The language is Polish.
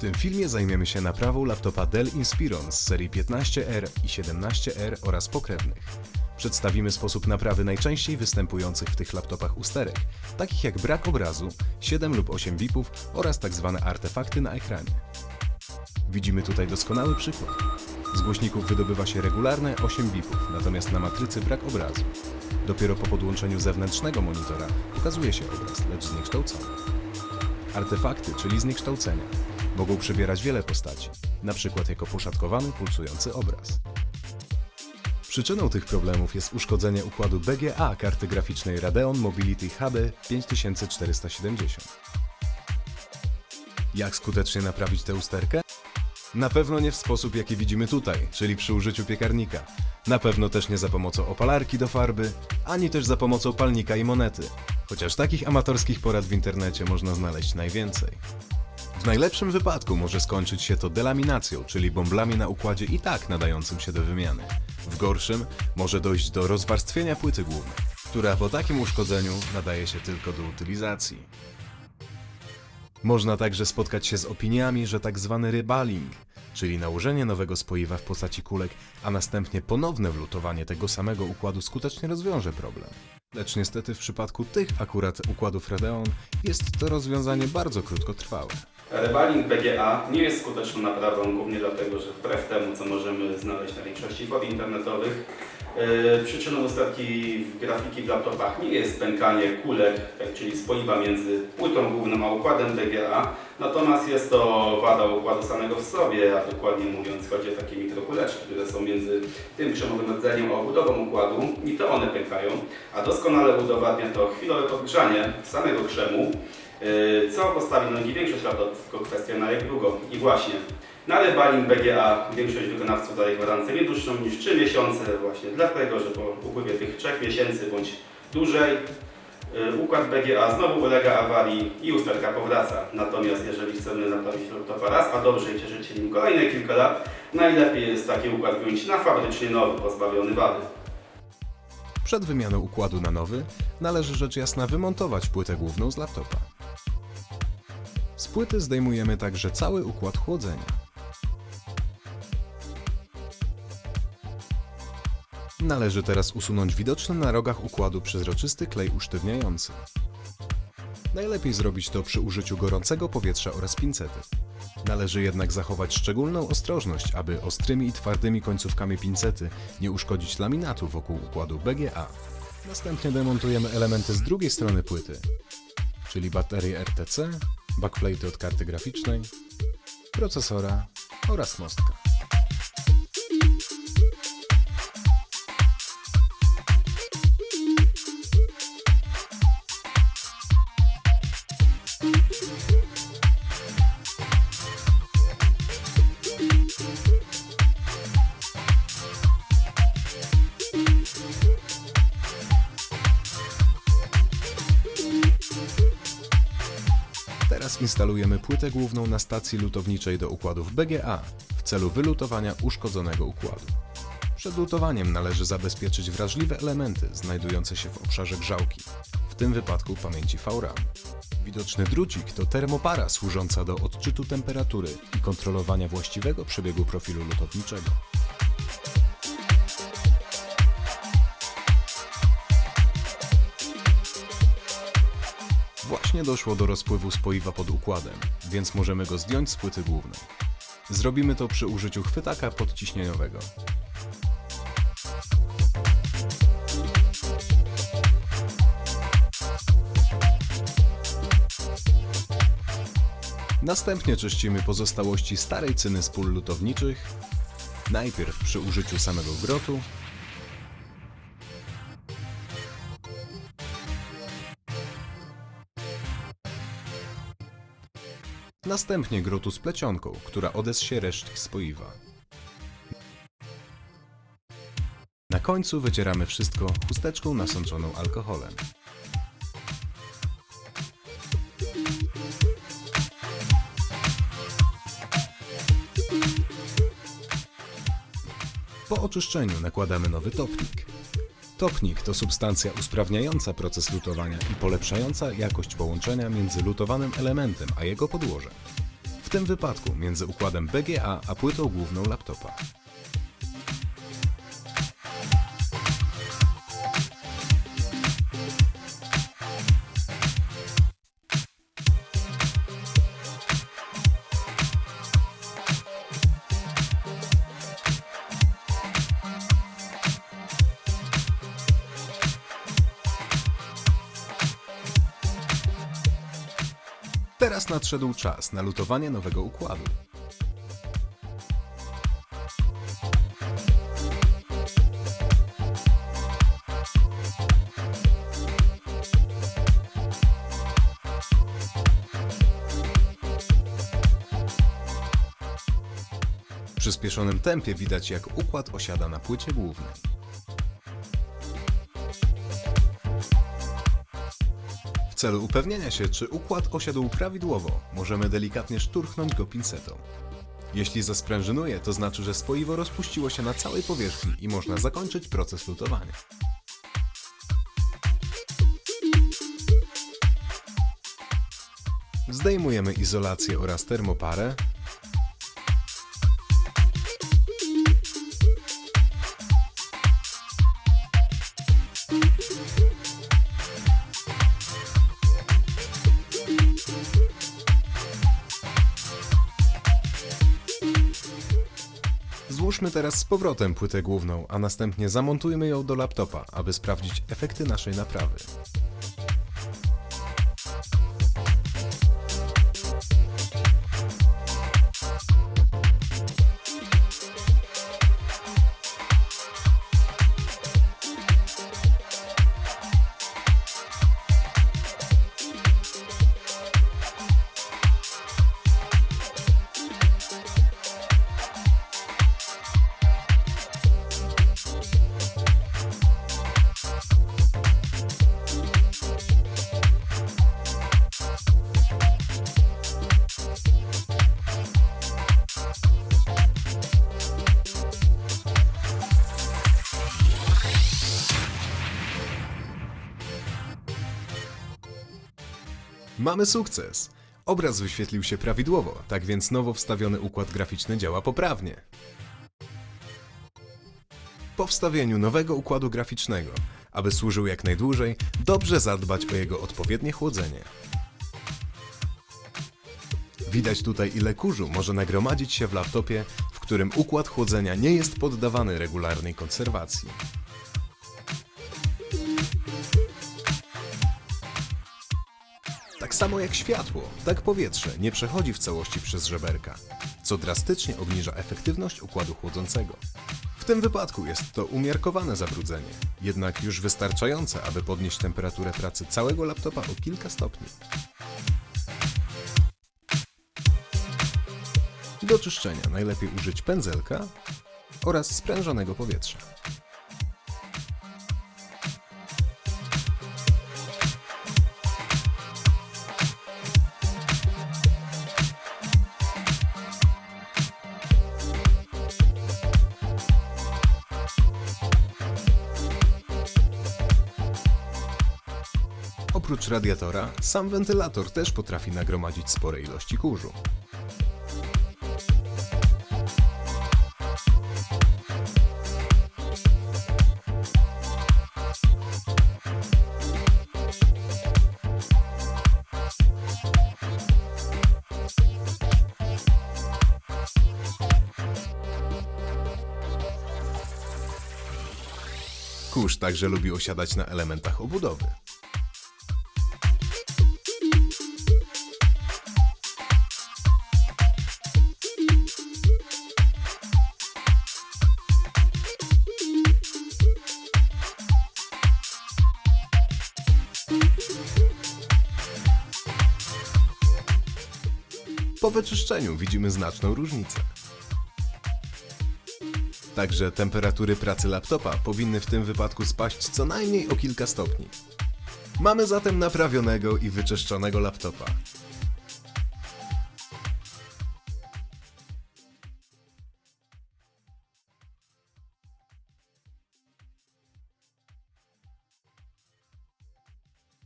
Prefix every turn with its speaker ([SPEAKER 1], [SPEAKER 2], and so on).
[SPEAKER 1] tym filmie zajmiemy się naprawą laptopa Dell Inspiron z serii 15R i 17R oraz pokrewnych. Przedstawimy sposób naprawy najczęściej występujących w tych laptopach usterek, takich jak brak obrazu, 7 lub 8 bipów oraz tzw. artefakty na ekranie. Widzimy tutaj doskonały przykład. Z głośników wydobywa się regularne 8 bipów, natomiast na matrycy brak obrazu. Dopiero po podłączeniu zewnętrznego monitora pokazuje się obraz, lecz zniekształcony. Artefakty, czyli zniekształcenia, mogą przybierać wiele postaci, przykład jako poszatkowany, pulsujący obraz. Przyczyną tych problemów jest uszkodzenie układu BGA karty graficznej Radeon Mobility HD 5470. Jak skutecznie naprawić tę usterkę? Na pewno nie w sposób, jaki widzimy tutaj, czyli przy użyciu piekarnika. Na pewno też nie za pomocą opalarki do farby, ani też za pomocą palnika i monety. Chociaż takich amatorskich porad w internecie można znaleźć najwięcej. W najlepszym wypadku może skończyć się to delaminacją, czyli bąblami na układzie i tak nadającym się do wymiany. W gorszym może dojść do rozwarstwienia płyty głównej, która po takim uszkodzeniu nadaje się tylko do utylizacji. Można także spotkać się z opiniami, że tak zwany rebaling, czyli nałożenie nowego spoiwa w postaci kulek, a następnie ponowne wlutowanie tego samego układu skutecznie rozwiąże problem. Lecz niestety w przypadku tych akurat układów Radeon jest to rozwiązanie bardzo krótkotrwałe.
[SPEAKER 2] Rebaling BGA nie jest skuteczną naprawą, głównie dlatego, że wbrew temu, co możemy znaleźć na większości for internetowych, yy, przyczyną usterki w grafiki w laptopach nie jest pękanie kulek, tak, czyli spoiwa między płytą główną a układem BGA, natomiast jest to wada układu samego w sobie, a dokładnie mówiąc chodzi o takie mikrokuleczki, które są między tym krzemowym rdzeniem a obudową układu i to one pękają, a doskonale udowadnia to chwilowe podgrzanie samego krzemu, co postawi nogi większość tylko kwestia na jak długo. I właśnie, na rebaling BGA większość wykonawców daje gwarancję nie dłuższą niż 3 miesiące, właśnie dlatego, że po upływie tych 3 miesięcy bądź dłużej yy, układ BGA znowu ulega awarii i usterka powraca. Natomiast jeżeli chcemy naprawić laptopa raz, a dobrze i cieszyć się nim kolejne kilka lat, najlepiej jest taki układ wyjąć na fabrycznie nowy, pozbawiony wady.
[SPEAKER 1] Przed wymianą układu na nowy należy rzecz jasna wymontować płytę główną z laptopa. Z płyty zdejmujemy także cały układ chłodzenia. Należy teraz usunąć widoczny na rogach układu przezroczysty klej usztywniający. Najlepiej zrobić to przy użyciu gorącego powietrza oraz pincety. Należy jednak zachować szczególną ostrożność, aby ostrymi i twardymi końcówkami pincety nie uszkodzić laminatu wokół układu BGA. Następnie demontujemy elementy z drugiej strony płyty, czyli baterię RTC, backplate od karty graficznej, procesora oraz mostka. Teraz instalujemy płytę główną na stacji lutowniczej do układów BGA w celu wylutowania uszkodzonego układu. Przed lutowaniem należy zabezpieczyć wrażliwe elementy znajdujące się w obszarze grzałki, w tym wypadku pamięci VRAM. Widoczny drucik to termopara służąca do odczytu temperatury i kontrolowania właściwego przebiegu profilu lutowniczego. Właśnie doszło do rozpływu spoiwa pod układem, więc możemy go zdjąć z płyty głównej. Zrobimy to przy użyciu chwytaka podciśnieniowego. Następnie czyścimy pozostałości starej cyny z pól lutowniczych, najpierw przy użyciu samego grotu, Następnie grotu z plecionką, która odessie resztki spoiwa. Na końcu wycieramy wszystko chusteczką nasączoną alkoholem. Po oczyszczeniu nakładamy nowy topnik. Topnik to substancja usprawniająca proces lutowania i polepszająca jakość połączenia między lutowanym elementem a jego podłożem. W tym wypadku między układem BGA a płytą główną laptopa. Teraz nadszedł czas na lutowanie nowego układu. W przyspieszonym tempie widać jak układ osiada na płycie głównej. Celu upewnienia się, czy układ osiadł prawidłowo, możemy delikatnie szturchnąć go pinsetą. Jeśli zasprężynuje, to znaczy, że spoiwo rozpuściło się na całej powierzchni i można zakończyć proces lutowania. Zdejmujemy izolację oraz termoparę. Złóżmy teraz z powrotem płytę główną, a następnie zamontujmy ją do laptopa, aby sprawdzić efekty naszej naprawy. Mamy sukces! Obraz wyświetlił się prawidłowo, tak więc nowo wstawiony układ graficzny działa poprawnie. Po wstawieniu nowego układu graficznego, aby służył jak najdłużej, dobrze zadbać o jego odpowiednie chłodzenie. Widać tutaj ile kurzu może nagromadzić się w laptopie, w którym układ chłodzenia nie jest poddawany regularnej konserwacji. Samo jak światło, tak powietrze nie przechodzi w całości przez żeberka, co drastycznie obniża efektywność układu chłodzącego. W tym wypadku jest to umiarkowane zabrudzenie, jednak już wystarczające, aby podnieść temperaturę pracy całego laptopa o kilka stopni. Do czyszczenia najlepiej użyć pędzelka oraz sprężonego powietrza. Oprócz radiatora, sam wentylator też potrafi nagromadzić spore ilości kurzu. Kurz także lubi osiadać na elementach obudowy. Po wyczyszczeniu widzimy znaczną różnicę. Także temperatury pracy laptopa powinny w tym wypadku spaść co najmniej o kilka stopni. Mamy zatem naprawionego i wyczyszczonego laptopa.